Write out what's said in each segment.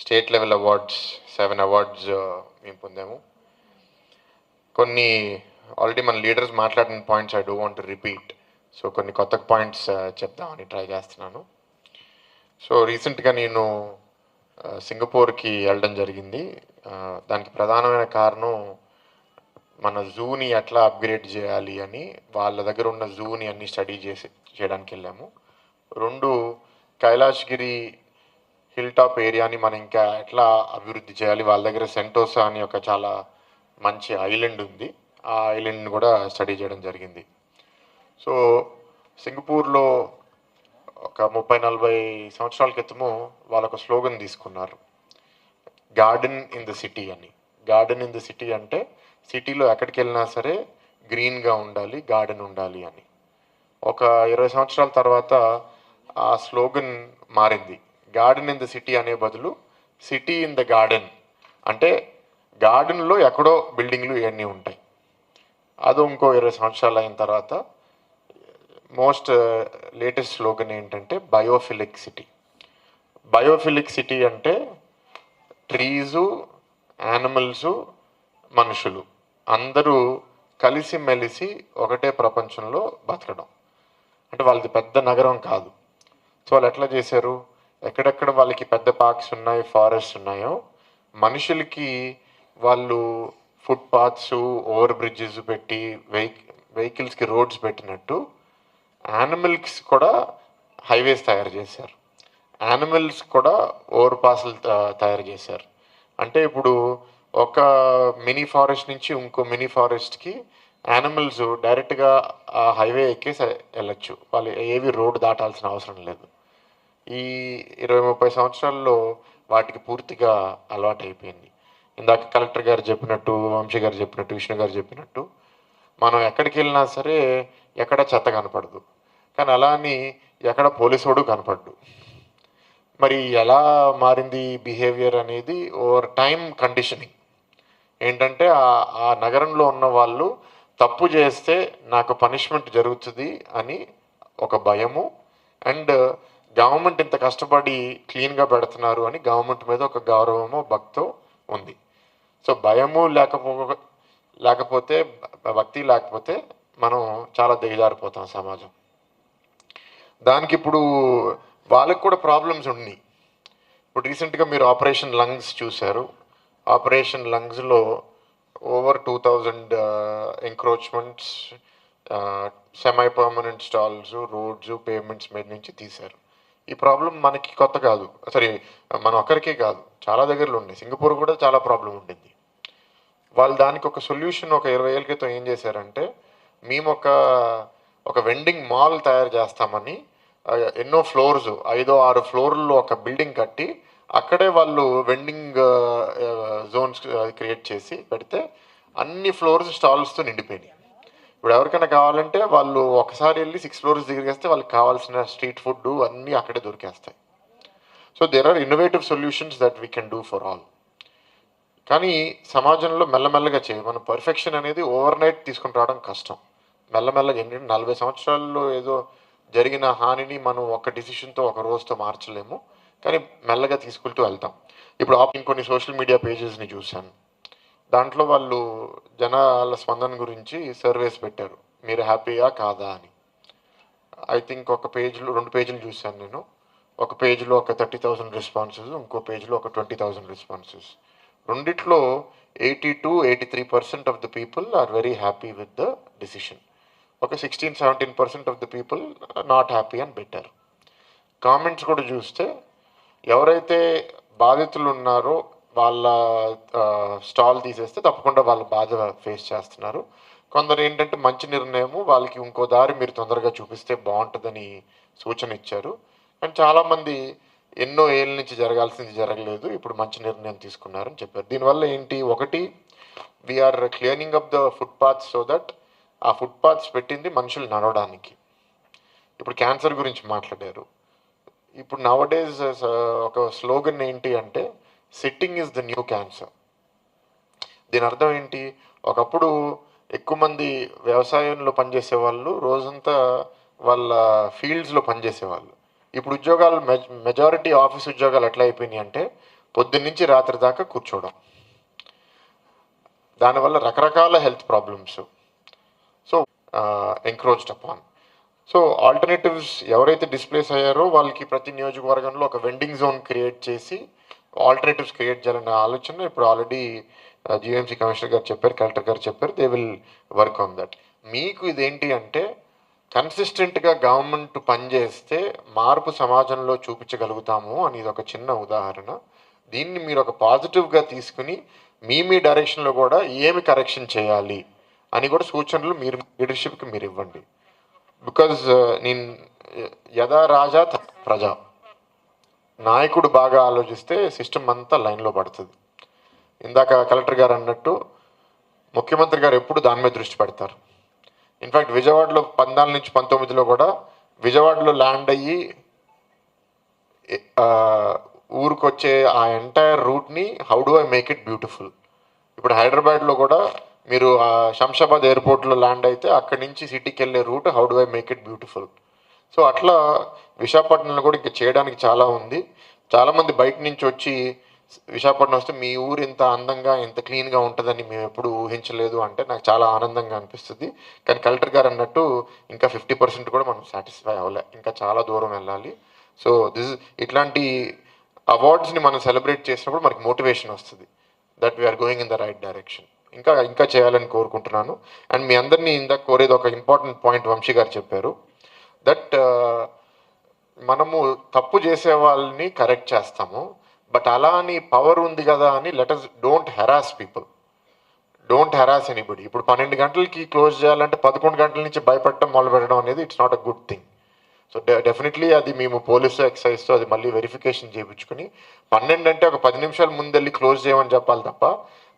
State level awards seven awards మేము పొందాము. కొన్ని ఆల్రెడీ మన లీడర్స్ మాట్లాడిన points I do want repeat. So కొన్ని కొత్త పాయింట్స్ చెప్దామని ట్రై చేస్తున్నాను. సో రీసెంట్గా నేను సింగపూర్కి వెళ్ళడం జరిగింది. దానికి ప్రధానమైన కారణం మన జూని ఎట్లా అప్గ్రేడ్ చేయాలి అని వాళ్ళ దగ్గర ఉన్న జూని అన్ని స్టడీ చేసి చేయడానికి వెళ్ళాము. రెండు కైలాష్గిరి హిల్ టాప్ ఏరియాని మనం ఇంకా ఎట్లా అభివృద్ధి చేయాలి? వాళ్ళ దగ్గర సెంటోసా అని ఒక చాలా మంచి ఐలాండ్ ఉంది. ఆ ఐలాండ్ని కూడా స్టడీ చేయడం జరిగింది. సో సింగపూర్లో ఒక ముప్పై నలభై సంవత్సరాల క్రితము వాళ్ళ ఒక స్లోగన్ తీసుకున్నారు. గార్డెన్ ఇన్ ద సిటీ అని. గార్డెన్ ఇన్ ద సిటీ అంటే సిటీలో ఎక్కడికి వెళ్ళినా సరే గ్రీన్గా ఉండాలి గార్డెన్ ఉండాలి అని. ఒక ఇరవై సంవత్సరాల తర్వాత ఆ స్లోగన్ మారింది. గార్డెన్ ఇన్ ద సిటీ అనే బదులు సిటీ ఇన్ ద గార్డెన్. అంటే గార్డెన్లో ఎక్కడో బిల్డింగ్లు ఇవన్నీ ఉంటాయి. అది ఇంకో ఇరవై సంవత్సరాలు అయిన తర్వాత మోస్ట్ uh, లేటెస్ట్ స్లోగన్ ఏంటంటే బయోఫిలిక్ సిటీ. బయోఫిలిక్ సిటీ అంటే ట్రీజు యానిమల్స్ మనుషులు. అందరూ కలిసి మెలిసి ఒకటే ప్రపంచంలో బతకడం. అంటే వాళ్ళది పెద్ద నగరం కాదు. సో వాళ్ళు ఎట్లా చేశారు? ఎక్కడెక్కడ వాళ్ళకి పెద్ద పార్క్స్ ఉన్నాయి ఫారెస్ట్ ఉన్నాయో మనుషులకి వాళ్ళు ఫుట్ పాత్స్ ఓవర్ బ్రిడ్జెస్ పెట్టి వెహిక్ వెహికల్స్కి రోడ్స్ పెట్టినట్టు యానిమల్స్ కూడా హైవేస్ తయారు చేశారు. యానిమల్స్ కూడా ఓవర్ పాస్లు తయారు చేశారు. అంటే ఇప్పుడు ఒక మినీ ఫారెస్ట్ నుంచి ఇంకో మినీ ఫారెస్ట్కి యానిమల్స్ డైరెక్ట్గా ఆ హైవే ఎక్కేసి వెళ్ళచ్చు. వాళ్ళు ఏవి రోడ్ దాటాల్సిన అవసరం లేదు. ఈ ఇరవై ముప్పై సంవత్సరాల్లో వాటికి పూర్తిగా అలవాటైపోయింది. ఇందాక కలెక్టర్ గారు చెప్పినట్టు వంశీ గారు చెప్పినట్టు విష్ణు గారు చెప్పినట్టు మనం ఎక్కడికి వెళ్ళినా సరే ఎక్కడ చెత్త కనపడదు. కానీ అలా అని ఎక్కడ పోలీసోడు కనపడ్డు. మరి ఎలా మారింది బిహేవియర్ అనేది ఓవర్ టైం కండిషనింగ్. ఏంటంటే ఆ ఆ నగరంలో ఉన్న వాళ్ళు తప్పు చేస్తే నాకు పనిష్మెంట్ జరుగుతుంది అని ఒక భయము అండ్ గవర్నమెంట్ ఇంత కష్టపడి క్లీన్గా పెడుతున్నారు అని గవర్నమెంట్ మీద ఒక గౌరవము భక్తో ఉంది. సో భయము లేకపో లేకపోతే భక్తి లేకపోతే మనం చాలా దిగజారిపోతాం సమాజం. దానికి ఇప్పుడు వాళ్ళకి కూడా ప్రాబ్లమ్స్ ఉన్నాయి. ఇప్పుడు రీసెంట్గా మీరు ఆపరేషన్ లంగ్స్ చూశారు. Operation లంగ్స్లో over two thousand encroachments semi permanent stalls roads pavements మీద నుంచి తీశారు. ఈ ప్రాబ్లం మనకి కొత్త కాదు. సారీ మన ఒక్కరికే కాదు. చాలా దగ్గరలో ఉన్నాయి. సింగపూర్ కూడా చాలా ప్రాబ్లం ఉండింది. వాళ్ళు దానికి ఒక సొల్యూషన్ ఒక ఇరవై ఏళ్ళ క్రితం ఏం చేశారంటే మేము ఒక ఒక వెండింగ్ మాల్ తయారు చేస్తామని ఎన్నో ఫ్లోర్స్ ఐదో ఆరు ఫ్లోర్లు ఒక బిల్డింగ్ కట్టి అక్కడే వాళ్ళు వెండింగ్ జోన్స్ క్రియేట్ చేసి పెడితే అన్ని ఫ్లోర్స్ స్టాల్స్తో నిండిపోయినాయి. ఇప్పుడు ఎవరికైనా కావాలంటే వాళ్ళు ఒకసారి వెళ్ళి సిక్స్ ఫ్లోర్స్ దిగేస్తే వాళ్ళకి కావాల్సిన స్ట్రీట్ ఫుడ్ అన్నీ అక్కడే దొరికేస్తాయి. So there are innovative solutions that we can do for all కానీ సమాజంలో మెల్లమెల్లగా చేయి మన పర్ఫెక్షన్ అనేది ఓవర్ నైట్ తీసుకుని రావడం కష్టం. మెల్లమెల్లగా ఏంటంటే నలభై సంవత్సరాల్లో ఏదో జరిగిన హానిని మనం ఒక డిసిషన్తో ఒక రోజుతో మార్చలేము. కానీ మెల్లగా తీసుకుంటూ వెళ్తాం. ఇప్పుడు ఆ- ఇంకొన్ని సోషల్ మీడియా పేజెస్ని చూశాను. దాంట్లో వాళ్ళు జనాల స్పందన గురించి సర్వేస్ పెట్టారు. మీరు హ్యాపీయా కాదా అని. ఐ థింక్ ఒక పేజ్లో రెండు పేజీలు చూశాను నేను. ఒక పేజ్లో ఒక థర్టీ థౌసండ్ రెస్పాన్సెస్ ఇంకో పేజ్లో ఒక ట్వంటీ థౌసండ్ రెస్పాన్సెస్. రెండిట్లో eighty to eighty three percent of the people are very happy with the decision. ఒక sixteen seventeen percent of the people not happy అని పెట్టారు. కామెంట్స్ కూడా చూస్తే ఎవరైతే బాధితులు ఉన్నారో వాళ్ళ స్టాల్ తీసేస్తే తప్పకుండా వాళ్ళ బాధ ఫేస్ చేస్తున్నారు. కొందరు ఏంటంటే మంచి నిర్ణయము వాళ్ళకి ఇంకో దారి మీరు తొందరగా చూపిస్తే బాగుంటుందని సూచన ఇచ్చారు. అండ్ చాలామంది ఎన్నో ఏళ్ళ నుంచి జరగాల్సింది జరగలేదు ఇప్పుడు మంచి నిర్ణయం తీసుకున్నారని చెప్పారు. దీనివల్ల ఏంటి? ఒకటి we're clearing up the footpaths so that ఆ ఫుట్పాత్స్ పెట్టింది మనుషులు నడవడానికి. ఇప్పుడు క్యాన్సర్ గురించి మాట్లాడారు. ఇప్పుడు నవడేస్ ఒక స్లోగన్ ఏంటి అంటే sitting is the new cancer దీని అర్థం ఏంటి? ఒకప్పుడు ఎక్కువ మంది వ్యవసాయంలో పనిచేసే వాళ్ళు రోజంతా వాళ్ళ ఫీల్డ్స్లో పనిచేసేవాళ్ళు ఇప్పుడు ఉద్యోగాలు మెజారిటీ ఆఫీస్ ఉద్యోగాలు ఎట్లా అయిపోయినాయి అంటే పొద్దున్నుంచి రాత్రి దాకా కూర్చోవడం. దానివల్ల రకరకాల health problems so encroached upon so alternatives ఎవరైతే డిస్ప్లేస్ అయ్యారో వాళ్ళకి ప్రతి నియోజకవర్గంలో ఒక వెండింగ్ జోన్ క్రియేట్ చేసి ఆల్టర్నేటివ్స్ క్రియేట్ చేయాలనే ఆలోచన ఇప్పుడు ఆల్రెడీ జిఎంసీ కమిషనర్ గారు చెప్పారు కలెక్టర్ గారు చెప్పారు. They will work on that మీకు ఇదేంటి అంటే కన్సిస్టెంట్గా గవర్నమెంట్ పనిచేస్తే మార్పు సమాజంలో చూపించగలుగుతాము అనేది ఒక చిన్న ఉదాహరణ. దీన్ని మీరు ఒక పాజిటివ్గా తీసుకుని మీ మీ డైరెక్షన్లో కూడా ఏమి కరెక్షన్ చేయాలి అని కూడా సూచనలు మీరు లీడర్షిప్కి మీరు ఇవ్వండి. బికాజ్ నేను యథా రాజా ప్రజా. నాయకుడు బాగా ఆలోచిస్తే సిస్టమ్ అంతా లైన్లో పడుతుంది. ఇందాక కలెక్టర్ గారు అన్నట్టు ముఖ్యమంత్రి గారు ఎప్పుడు దాని మీద దృష్టి పెడతారు. ఇన్ఫాక్ట్ విజయవాడలో పద్నాలుగు నుంచి పంతొమ్మిదిలో కూడా విజయవాడలో ల్యాండ్ అయ్యి ఊరికొచ్చే ఆ entire రూట్ని how do I make it beautiful ఇప్పుడు హైదరాబాద్లో కూడా మీరు ఆ శంషాబాద్ ఎయిర్పోర్ట్లో ల్యాండ్ అయితే అక్కడి నుంచి సిటీకి వెళ్ళే route how do I make it beautiful so అట్లా విశాఖపట్నంలో కూడా ఇంకా చేయడానికి చాలా ఉంది. చాలామంది బయట నుంచి వచ్చి విశాఖపట్నం వస్తే మీ ఊరు ఇంత అందంగా ఇంత క్లీన్గా ఉంటుందని మేము ఎప్పుడు ఊహించలేదు అంటే నాకు చాలా ఆనందంగా అనిపిస్తుంది. కానీ కలెక్టర్ గారు అన్నట్టు ఇంకా ఫిఫ్టీ పర్సెంట్ కూడా మనం సాటిస్ఫై అవ్వలే. ఇంకా చాలా దూరం వెళ్ళాలి. సో దిస్ ఇట్లాంటి అవార్డ్స్ని మనం సెలబ్రేట్ చేసినప్పుడు మనకి మోటివేషన్ వస్తుంది. That we are going in the right direction. ఇంకా ఇంకా చేయాలని కోరుకుంటున్నాను. అండ్ మీ అందరినీ ఇందాక కోరేది ఒక ఇంపార్టెంట్ పాయింట్ వంశీ గారు చెప్పారు. దట్ uh, మనము తప్పు చేసే వాళ్ళని కరెక్ట్ చేస్తాము బట్ అలా అని పవర్ ఉంది కదా అని letters don't harass people don't harass anybody ఇప్పుడు పన్నెండు గంటలకి క్లోజ్ చేయాలంటే పదకొండు గంటల నుంచి భయపెట్టడం మొదలు పెట్టడం అనేది it's not a good thing so definitely అది మేము పోలీసు ఎక్సైజ్తో అది మళ్ళీ వెరిఫికేషన్ చేయించుకుని పన్నెండు అంటే ఒక పది నిమిషాల ముందు వెళ్ళి క్లోజ్ చేయమని చెప్పాలి తప్ప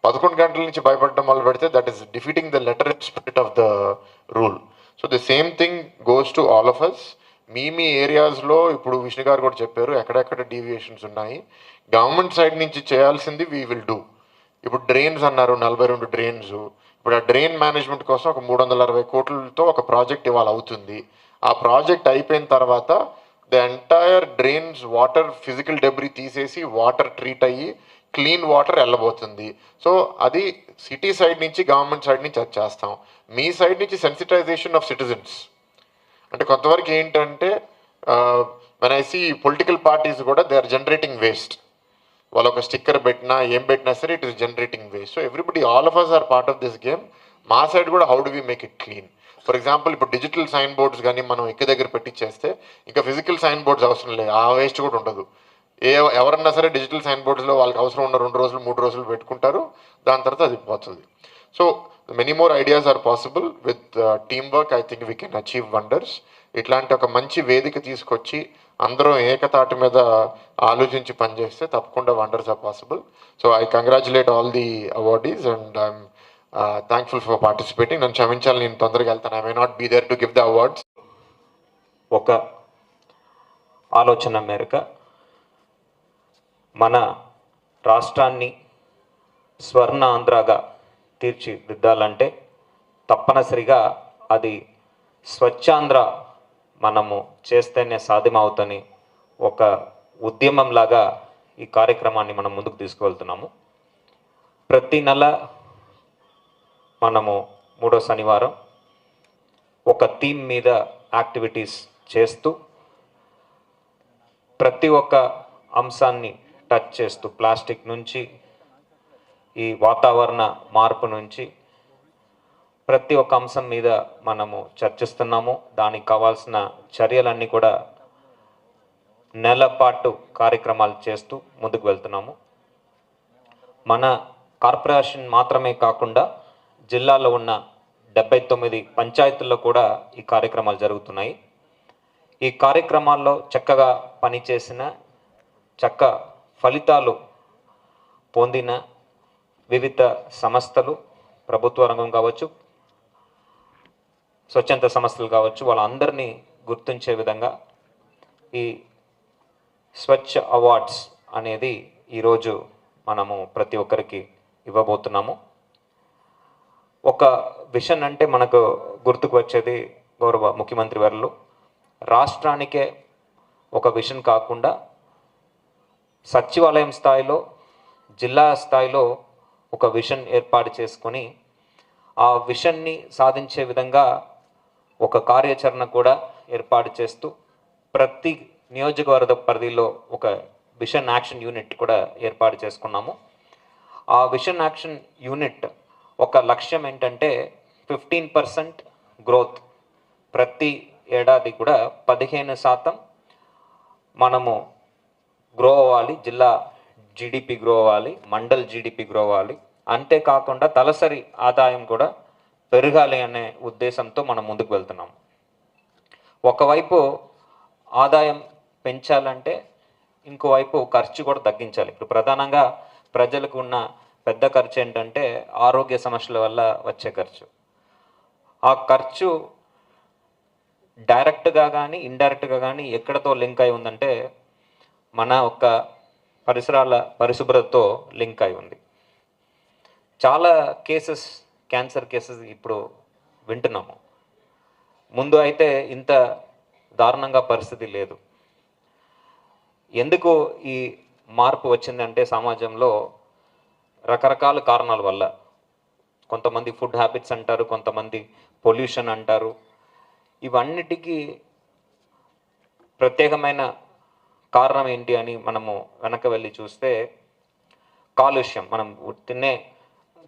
పదకొండు గంటల నుంచి భయపడడం మొదలు పెడితే that is defeating the letter spirit of the rule so the same thing goes to all of us మీ మీ ఏరియాస్లో ఇప్పుడు విష్ణు గారు కూడా చెప్పారు ఎక్కడెక్కడ డీవియేషన్స్ ఉన్నాయి. గవర్నమెంట్ సైడ్ నుంచి చేయాల్సింది వీ విల్ డూ ఇప్పుడు డ్రైన్స్ అన్నారు నలభై రెండు డ్రైన్స్ ఇప్పుడు ఆ డ్రైన్ మేనేజ్మెంట్ కోసం ఒక మూడు వందల అరవై కోట్లతో ఒక ప్రాజెక్ట్ ఇవాళ అవుతుంది. ఆ ప్రాజెక్ట్ అయిపోయిన తర్వాత the entire drains water physical debris తీసేసి వాటర్ ట్రీట్ అయ్యి క్లీన్ వాటర్ వెళ్ళబోతుంది సో అది సిటీ సైడ్ నుంచి గవర్నమెంట్ సైడ్ నుంచి అది చేస్తాం. మీ సైడ్ నుంచి సెన్సిటైజేషన్ ఆఫ్ సిటిజన్స్. అంటే కొంతవరకు ఏంటంటే మన ఐ సీ పొలిటికల్ పార్టీస్ కూడా దే ఆర్ జనరేటింగ్ వేస్ట్ వాళ్ళు ఒక స్టిక్కర్ పెట్టినా ఏం పెట్టినా సరే it is generating waste so everybody all of us are part of this game మా సైడ్ కూడా how do we make it clean for example ఇప్పుడు డిజిటల్ సైన్ బోర్డ్స్ కానీ మనం ఎక్క దగ్గర పెట్టించేస్తే ఇంకా ఫిజికల్ సైన్ బోర్డ్స్ అవసరం లేదు ఆ వేస్ట్ కూడా ఉండదు. ఏ ఎవరన్నా సరే డిజిటల్ సైన్ బోర్డ్స్లో వాళ్ళకి అవసరం ఉన్న రెండు రోజులు మూడు రోజులు పెట్టుకుంటారు. దాని తర్వాత అది పోతుంది. So many more ideas are possible with team work I think we can achieve wonders ఇట్లాంటి ఒక మంచి వేదిక తీసుకొచ్చి అందరం ఏకతాటి మీద ఆలోచించి పనిచేస్తే తప్పకుండా wonders are possible so I congratulate all the awardees and I'm thankful for participating నన్ను క్షమించాలి నేను తొందరగా వెళ్తాను. I may not be there to give the awards ఒక ఆలోచన మేరకు మన రాష్ట్రాన్ని స్వర్ణ ఆంధ్రాగా తీర్చిదిద్దాలంటే తప్పనిసరిగా అది స్వచ్ఛాంధ్ర మనము చేస్తేనే సాధ్యమవుతని ఒక ఉద్యమంలాగా ఈ కార్యక్రమాన్ని మనం ముందుకు తీసుకువెళ్తున్నాము. ప్రతి నెల మనము మూడో శనివారం ఒక థీమ్ మీద యాక్టివిటీస్ చేస్తూ ప్రతి ఒక్క అంశాన్ని టచ్ చేస్తూ ప్లాస్టిక్ నుంచి ఈ వాతావరణ మార్పు నుంచి ప్రతి ఒక్క అంశం మీద మనము చర్చిస్తున్నాము. దానికి కావాల్సిన చర్యలన్నీ కూడా నెల పాటు కార్యక్రమాలు చేస్తూ ముందుకు వెళ్తున్నాము. మన కార్పొరేషన్ మాత్రమే కాకుండా జిల్లాలో ఉన్న డెబ్బై తొమ్మిది పంచాయతీల్లో కూడా ఈ కార్యక్రమాలు జరుగుతున్నాయి. ఈ కార్యక్రమాల్లో చక్కగా పనిచేసిన చక్క ఫలితాలు పొందిన వివిధ సంస్థలు ప్రభుత్వ రంగం కావచ్చు స్వచ్ఛంద సంస్థలు కావచ్చు వాళ్ళందరినీ గుర్తించే విధంగా ఈ స్వచ్ఛ అవార్డ్స్ అనేది ఈరోజు మనము ప్రతి ఒక్కరికి ఇవ్వబోతున్నాము. ఒక విషన్ అంటే మనకు గుర్తుకు వచ్చేది గౌరవ ముఖ్యమంత్రి వారు రాష్ట్రానికే ఒక విషన్ కాకుండా సచివాలయం స్థాయిలో జిల్లా స్థాయిలో ఒక విషన్ ఏర్పాటు చేసుకొని ఆ విషన్ని సాధించే విధంగా ఒక కార్యాచరణ కూడా ఏర్పాటు చేస్తూ ప్రతి నియోజకవర్గ పరిధిలో ఒక విషన్ యాక్షన్ యూనిట్ కూడా ఏర్పాటు చేసుకున్నాము. ఆ విషన్ యాక్షన్ యూనిట్ ఒక లక్ష్యం ఏంటంటే ఫిఫ్టీన్ పర్సెంట్ గ్రోత్. ప్రతి ఏడాది కూడా పదిహేను శాతం మనము గ్రో అవ్వాలి జిల్లా జీడిపి గ్రో అవ్వాలి మండల్ జీడిపి గ్రో అవ్వాలి అంతేకాకుండా తలసరి ఆదాయం కూడా పెరగాలి అనే ఉద్దేశంతో మనం ముందుకు వెళ్తున్నాం. ఒకవైపు ఆదాయం పెంచాలంటే ఇంకోవైపు ఖర్చు కూడా తగ్గించాలి. ఇప్పుడు ప్రధానంగా ప్రజలకు ఉన్న పెద్ద ఖర్చు ఏంటంటే ఆరోగ్య సమస్యల వల్ల వచ్చే ఖర్చు. ఆ ఖర్చు డైరెక్ట్గా కానీ ఇండైరెక్ట్గా కానీ ఎక్కడతో లింక్ అయి ఉందంటే మన ఒక పరిసరాల పరిశుభ్రతతో లింక్ అయి ఉంది. చాలా కేసెస్ క్యాన్సర్ కేసెస్ ఇప్పుడు వింటున్నాము. ముందు అయితే ఇంత దారుణంగా పరిస్థితి లేదు. ఎందుకు ఈ మార్పు వచ్చిందంటే సమాజంలో రకరకాల కారణాల వల్ల. కొంతమంది ఫుడ్ హ్యాబిట్స్ అంటారు కొంతమంది పొల్యూషన్ అంటారు. ఇవన్నిటికీ ప్రత్యేకమైన కారణం ఏంటి అని మనము వెనక వెళ్ళి చూస్తే కాలుష్యం మనం తినే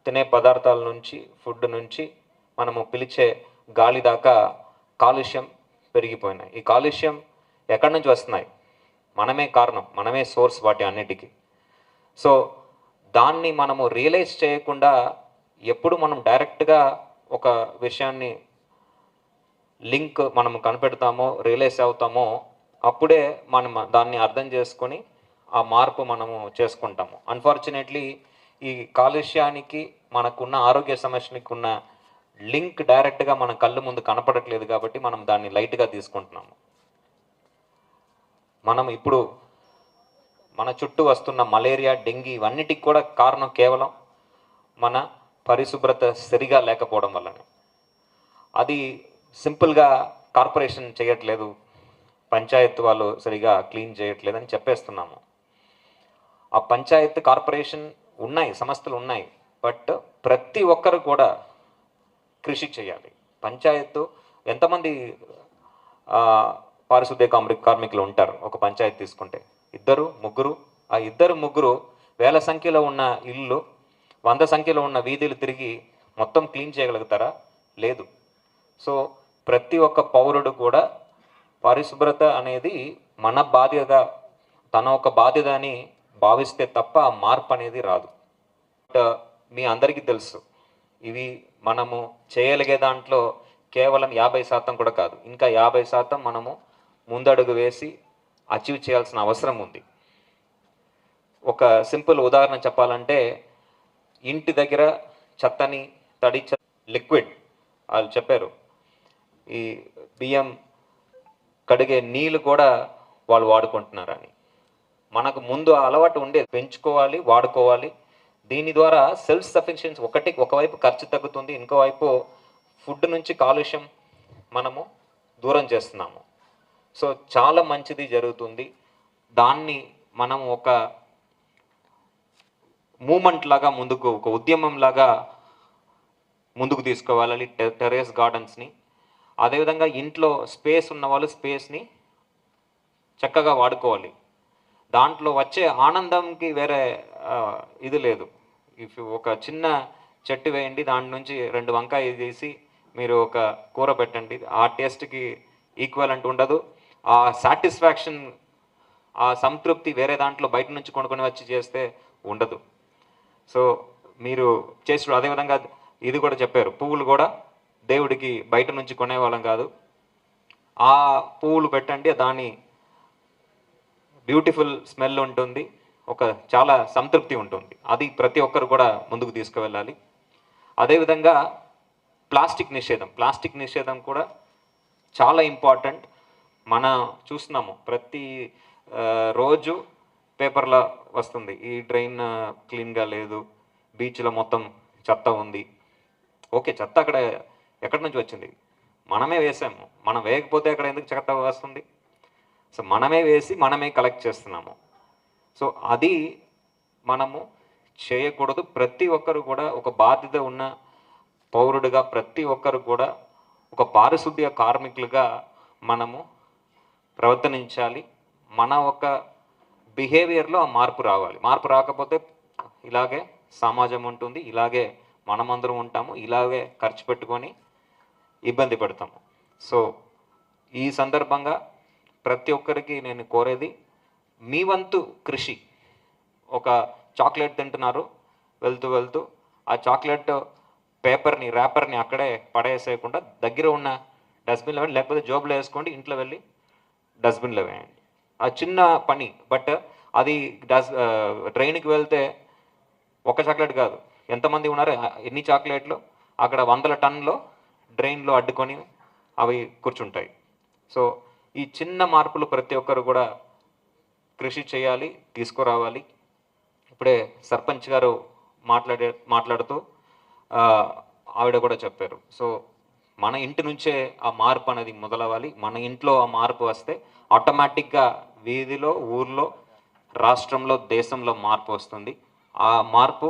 తినే పదార్థాల నుంచి ఫుడ్ నుంచి మనము పిలిచే గాలి దాకా కాలుష్యం పెరిగిపోయినాయి. ఈ కాలుష్యం ఎక్కడి నుంచి వస్తున్నాయి? మనమే కారణం మనమే సోర్స్ వాటి అన్నిటికీ. సో దాన్ని మనము రియలైజ్ చేయకుండా ఎప్పుడు మనం డైరెక్ట్గా ఒక విషయాన్ని లింక్ మనం కనిపెడతామో రియలైజ్ అవుతామో అప్పుడే మనం దాన్ని అర్థం చేసుకొని ఆ మార్పు మనము చేసుకుంటాము. అన్ఫార్చునేట్లీ ఈ కాలుష్యానికి మనకున్న ఆరోగ్య సమస్యనికి ఉన్న లింక్ డైరెక్ట్గా మన కళ్ళు ముందు కనపడట్లేదు కాబట్టి మనం దాన్ని లైట్గా తీసుకుంటున్నాము. మనం ఇప్పుడు మన చుట్టూ వస్తున్న మలేరియా డెంగీ ఇవన్నిటికి కూడా కారణం కేవలం మన పరిశుభ్రత సరిగా లేకపోవడం వల్లనే. అది సింపుల్గా కార్పొరేషన్ చేయట్లేదు. పంచాయత్ వాళ్ళు సరిగా క్లీన్ చేయట్లేదని చెప్పేస్తున్నాము. ఆ పంచాయత్ కార్పొరేషన్ ఉన్నాయి సంస్థలు ఉన్నాయి బట్ ప్రతి ఒక్కరు కూడా కృషి చేయాలి. పంచాయత్ ఎంతమంది పారిశుద్ధ్య కార్మికులు ఉంటారు ఒక పంచాయతీ తీసుకుంటే? ఇద్దరు ముగ్గురు? ఆ ఇద్దరు ముగ్గురు వేల సంఖ్యలో ఉన్న ఇల్లు వంద సంఖ్యలో ఉన్న వీధులు తిరిగి మొత్తం క్లీన్ చేయగలుగుతారా? లేదు. సో ప్రతి ఒక్క పౌరుడు కూడా పరిశుభ్రత అనేది మన బాధ్యత. తన ఒక బాధ్యత అని భావిస్తే తప్ప ఆ మార్పు అనేది రాదు. బట్ మీ అందరికీ తెలుసు ఇవి మనము చేయగలిగే దాంట్లో కేవలం యాభై శాతం కూడా కాదు. ఇంకా యాభై శాతం మనము ముందడుగు వేసి అచీవ్ చేయాల్సిన అవసరం ఉంది. ఒక సింపుల్ ఉదాహరణ చెప్పాలంటే ఇంటి దగ్గర చెత్తని తడి లిక్విడ్ వాళ్ళు చెప్పారు. ఈ బియ్యం కడిగే నీళ్ళు కూడా వాళ్ళు వాడుకుంటున్నారని. మనకు ముందు అలవాటు ఉండేది. పెంచుకోవాలి వాడుకోవాలి. దీని ద్వారా సెల్ఫ్ సఫిషియన్స్ ఒకటి ఒకవైపు ఖర్చు తగ్గుతుంది. ఇంకోవైపు ఫుడ్ నుంచి కాలుష్యం మనము దూరం చేస్తున్నాము. సో చాలా మంచిది జరుగుతుంది. దాన్ని మనం ఒక మూమెంట్ లాగా ముందుకు ఒక ఉద్యమం లాగా ముందుకు తీసుకోవాలి టె- టెర్రస్ గార్డెన్స్ని అదేవిధంగా ఇంట్లో స్పేస్ ఉన్న వాళ్ళు స్పేస్ని చక్కగా వాడుకోవాలి. దాంట్లో వచ్చే ఆనందంకి వేరే ఇది లేదు. ఇఫ్ ఒక చిన్న చెట్టు వేయండి దాని నుంచి రెండు వంకాయ తీసి మీరు ఒక కూర పెట్టండి. ఆ టేస్ట్కి ఈక్వల్ అంటూ ఉండదు. ఆ సాటిస్ఫాక్షన్ ఆ సంతృప్తి వేరే దాంట్లో బయట నుంచి కొనుక్కొని వచ్చి చేస్తే ఉండదు. సో మీరు చేసి అదేవిధంగా ఇది కూడా చెప్పారు. పువ్వులు కూడా దేవుడికి బయట నుంచి కొనేవాళ్ళం కాదు. ఆ పువ్వులు పెట్టండి దాని బ్యూటిఫుల్ స్మెల్ ఉంటుంది ఒక చాలా సంతృప్తి ఉంటుంది. అది ప్రతి ఒక్కరు కూడా ముందుకు తీసుకువెళ్ళాలి. అదేవిధంగా ప్లాస్టిక్ నిషేధం. ప్లాస్టిక్ నిషేధం కూడా చాలా ఇంపార్టెంట్. మన చూస్తున్నాము ప్రతి రోజు పేపర్లో వస్తుంది. ఈ డ్రైన్ క్లీన్గా లేదు బీచ్లో మొత్తం చెత్త ఉంది. ఓకే చెత్త అక్కడ ఎక్కడి నుంచి వచ్చింది? మనమే వేసాము. మనం వేయకపోతే అక్కడ ఎందుకు చెత్త వస్తుంది? సో మనమే వేసి మనమే కలెక్ట్ చేస్తున్నాము. సో అది మనము చేయకూడదు. ప్రతి ఒక్కరు కూడా ఒక బాధ్యత ఉన్న పౌరుడిగా ప్రతి ఒక్కరు కూడా ఒక పారిశుద్ధ్య కార్మికులుగా మనము ప్రవర్తనించాలి మన ఒక బిహేవియర్లో ఆ మార్పు రావాలి. మార్పు రాకపోతే ఇలాగే సమాజం ఉంటుంది. ఇలాగే మనమందరం ఉంటాము. ఇలాగే ఖర్చు పెట్టుకొని ఇబ్బంది పడతాము సో ఈ సందర్భంగా ప్రతి ఒక్కరికి నేను కోరేది మీ వంతు కృషి. ఒక చాక్లెట్ తింటున్నారు వెళ్తూ వెళ్తూ ఆ చాక్లెట్ పేపర్ని ర్యాపర్ని అక్కడే పడేసేయకుండా దగ్గర ఉన్న డస్ట్బిన్లో వేయండి లేకపోతే జోబులో వేసుకోండి ఇంట్లో వెళ్ళి డస్ట్బిన్లో వేయండి. ఆ చిన్న పని బట్ అది డస్ ట్రైన్కి వెళ్తే ఒక చాక్లెట్ కాదు. ఎంతమంది ఉన్నారు? ఎన్ని చాక్లెట్లు? అక్కడ వందల టన్నులో డ్రైన్లో అడ్డుకొని అవి కూర్చుంటాయి. సో ఈ చిన్న మార్పులు ప్రతి ఒక్కరు కూడా కృషి చేయాలి తీసుకురావాలి. ఇప్పుడే సర్పంచ్ గారు మాట్లాడే మాట్లాడుతూ ఆవిడ కూడా చెప్పారు. సో మన ఇంటి నుంచే ఆ మార్పు అనేది మొదలవ్వాలి. మన ఇంట్లో ఆ మార్పు వస్తే ఆటోమేటిక్గా వీధిలో ఊర్లో రాష్ట్రంలో దేశంలో మార్పు వస్తుంది. ఆ మార్పు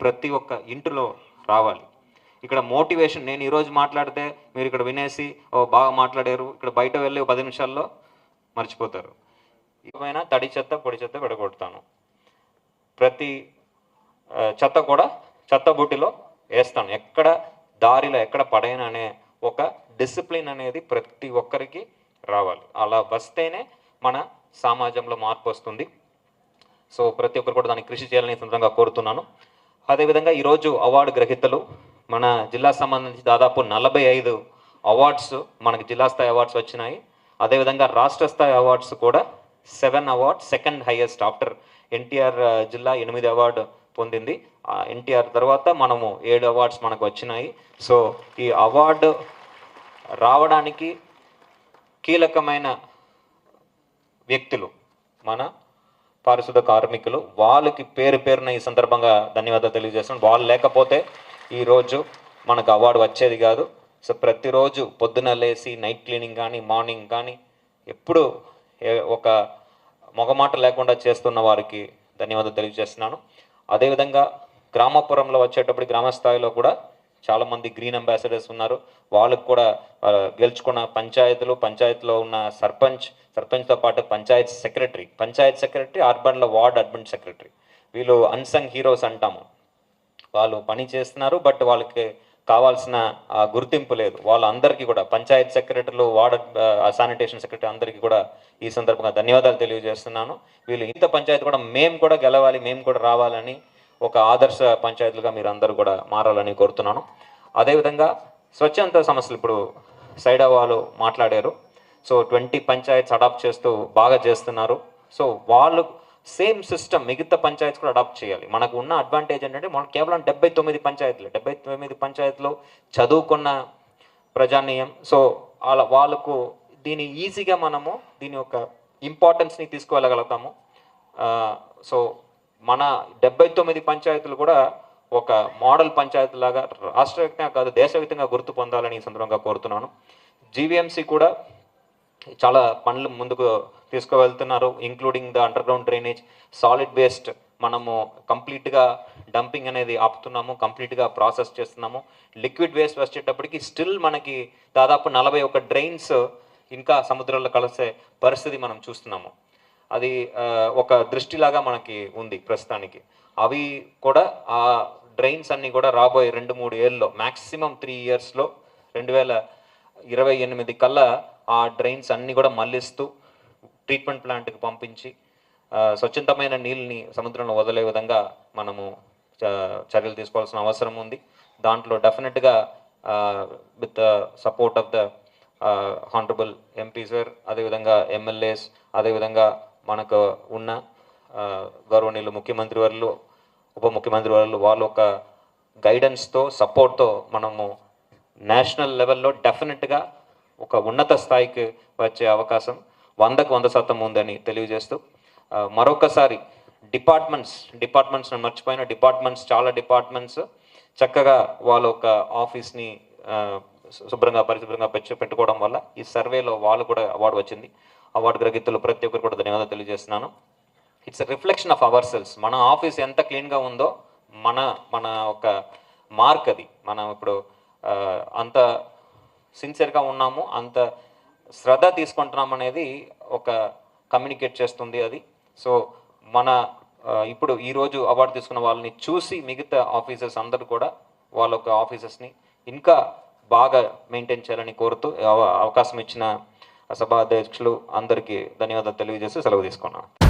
ప్రతి ఒక్క ఇంటిలో రావాలి. ఇక్కడ మోటివేషన్ నేను ఈరోజు మాట్లాడితే మీరు ఇక్కడ వినేసి ఓ బాగా మాట్లాడారు. ఇక్కడ బయట వెళ్ళి ఒక పది నిమిషాల్లో మర్చిపోతారు. ఏమైనా తడి చెత్త పొడి చెత్త విడగొడతాను. ప్రతి చెత్త కూడా చెత్త బుట్టిలో వేస్తాను. ఎక్కడ దారిలో ఎక్కడ పడైన అనే ఒక డిసిప్లిన్ అనేది ప్రతి ఒక్కరికి రావాలి. అలా వస్తేనే మన సమాజంలో మార్పు వస్తుంది. సో ప్రతి ఒక్కరు కూడా దానికి కృషి చేయాలని సొంతంగా సందర్భంగా కోరుతున్నాను. అదేవిధంగా ఈరోజు అవార్డు గ్రహీతలు మన జిల్లా సంబంధించి దాదాపు నలభై ఐదు అవార్డ్స్ మనకు జిల్లా స్థాయి అవార్డ్స్ వచ్చినాయి. అదేవిధంగా రాష్ట్ర స్థాయి అవార్డ్స్ కూడా seven award second highest after NTR జిల్లా ఎనిమిది అవార్డు పొందింది. ఎన్టీఆర్ తర్వాత మనము ఏడు అవార్డ్స్ మనకు వచ్చినాయి. సో ఈ అవార్డు రావడానికి కీలకమైన వ్యక్తులు మన పారిశుద్ధ కార్మికులు. వాళ్ళకి పేరు పేరున ఈ సందర్భంగా ధన్యవాదాలు తెలియజేస్తున్నాం. వాళ్ళు లేకపోతే ఈరోజు మనకు అవార్డు వచ్చేది కాదు. సో ప్రతిరోజు పొద్దున లేసి నైట్ క్లీనింగ్ కానీ మార్నింగ్ కానీ ఎప్పుడు ఒక మొగమాట లేకుండా చేస్తున్న వారికి ధన్యవాదాలు తెలియజేస్తున్నాను. అదేవిధంగా గ్రామపురంలో వచ్చేటప్పుడు గ్రామ స్థాయిలో కూడా చాలామంది గ్రీన్ అంబాసిడర్స్ ఉన్నారు. వాళ్ళకు కూడా గెలుచుకున్న పంచాయతీలు పంచాయతీలో ఉన్న సర్పంచ్ సర్పంచ్తో పాటు పంచాయత్ సెక్రటరీ పంచాయత్ సెక్రటరీ అర్బన్లో వార్డ్ అర్బన్ సెక్రటరీ. వీళ్ళు అన్సంగ్ హీరోస్ అంటాము. వాళ్ళు పని చేస్తున్నారు బట్ వాళ్ళకి కావాల్సిన గుర్తింపు లేదు. వాళ్ళందరికీ కూడా పంచాయత్ సెక్రటరీలు వార్డ్ శానిటేషన్ సెక్రటరీ అందరికీ కూడా ఈ సందర్భంగా ధన్యవాదాలు తెలియజేస్తున్నాను. వీళ్ళు ఇంత పంచాయతీ కూడా మేము కూడా గెలవాలి మేము కూడా రావాలని ఒక ఆదర్శ పంచాయతీలుగా మీరు అందరూ కూడా మారాలని కోరుతున్నాను. అదేవిధంగా స్వచ్ఛంద సమస్యలు ఇప్పుడు సైడా వాళ్ళు మాట్లాడారు. సో ట్వంటీ పంచాయత్స్ అడాప్ట్ చేస్తూ బాగా చేస్తున్నారు. సో వాళ్ళు సేమ్ సిస్టమ్ మిగతా పంచాయత్స్ కూడా అడాప్ట్ చేయాలి. మనకు ఉన్న అడ్వాంటేజ్ ఏంటంటే మనం కేవలం డెబ్బై తొమ్మిది పంచాయతీలు. డెబ్బై తొమ్మిది పంచాయతీలో చదువుకున్న ప్రజానీయం. సో వాళ్ళ వాళ్ళకు దీని ఈజీగా మనము దీని యొక్క ఇంపార్టెన్స్ని తీసుకువెళ్ళగలుగుతాము సో మన డెబ్బై తొమ్మిది పంచాయతీలు కూడా ఒక మోడల్ పంచాయతీ లాగా రాష్ట్ర కాదు దేశవ్యాప్తంగా గుర్తు పొందాలని ఈ సందర్భంగా కోరుతున్నాను. జీవీఎంసీ కూడా చాలా పనులు ముందుకు తీసుకువెళ్తున్నారు including the underground drainage solid waste మనము కంప్లీట్గా డంపింగ్ అనేది ఆపుతున్నాము కంప్లీట్గా ప్రాసెస్ చేస్తున్నాము. లిక్విడ్ వేస్ట్ వచ్చేటప్పటికి స్టిల్ మనకి దాదాపు నలభై ఒక డ్రైన్స్ ఇంకా సముద్రంలో కలిసే పరిస్థితి మనం చూస్తున్నాము. అది ఒక దృష్టిలాగా మనకి ఉంది ప్రస్తుతానికి. అవి కూడా ఆ డ్రైన్స్ అన్నీ కూడా రాబోయే రెండు మూడు ఏళ్ళలో మ్యాక్సిమం త్రీ ఇయర్స్లో రెండు వేల ఇరవై ఎనిమిది కల్లా ఆ డ్రైన్స్ అన్నీ కూడా మళ్ళిస్తూ ట్రీట్మెంట్ ప్లాంట్కి పంపించి స్వచ్ఛందమైన నీళ్ళని సముద్రంలో వదిలే విధంగా మనము చ- చర్యలు తీసుకోవాల్సిన అవసరం ఉంది. దాంట్లో డెఫినెట్గా with support of the honourable MP sir అదేవిధంగా ఎమ్మెల్యేస్ అదేవిధంగా మనకు ఉన్న గౌరవనీయులు ముఖ్యమంత్రి వర్లు ఉప ముఖ్యమంత్రి వర్లు వాళ్ళు ఒక గైడెన్స్తో సపోర్ట్తో మనము నేషనల్ లెవెల్లో డెఫినెట్గా ఒక ఉన్నత స్థాయికి వచ్చే అవకాశం వందకు వంద శాతం ఉందని తెలియజేస్తూ మరొకసారి డిపార్ట్మెంట్స్ డిపార్ట్మెంట్స్ మర్చిపోయిన డిపార్ట్మెంట్స్ చాలా డిపార్ట్మెంట్స్ చక్కగా వాళ్ళ ఒక ఆఫీస్ని శుభ్రంగా పరిశుభ్రంగా పెట్టి పెట్టుకోవడం వల్ల ఈ సర్వేలో వాళ్ళు కూడా అవార్డు వచ్చింది. అవార్డు గ్రహీతలు ప్రతి ఒక్కరు కూడా ధన్యవాదాలు తెలియజేస్తున్నాను. It's reflection of our selves మన ఆఫీస్ ఎంత క్లీన్గా ఉందో మన మన ఒక మార్క్ అది. మనం ఇప్పుడు అంత సిన్సియర్గా ఉన్నాము. అంత శ్రద్ధ తీసుకుంటున్నాం అనేది ఒక కమ్యూనికేట్ చేస్తుంది అది. సో మన ఇప్పుడు ఈరోజు అవార్డు తీసుకున్న వాళ్ళని చూసి మిగతా ఆఫీసర్స్ అందరూ కూడా వాళ్ళ యొక్క ఆఫీసర్స్ని ఇంకా బాగా మెయింటైన్ చేయాలని కోరుతూ అవ- అవకాశం ఇచ్చిన సభా అధ్యక్షులు అందరికీ ధన్యవాదాలు తెలియజేసి సెలవు తీసుకున్నాను.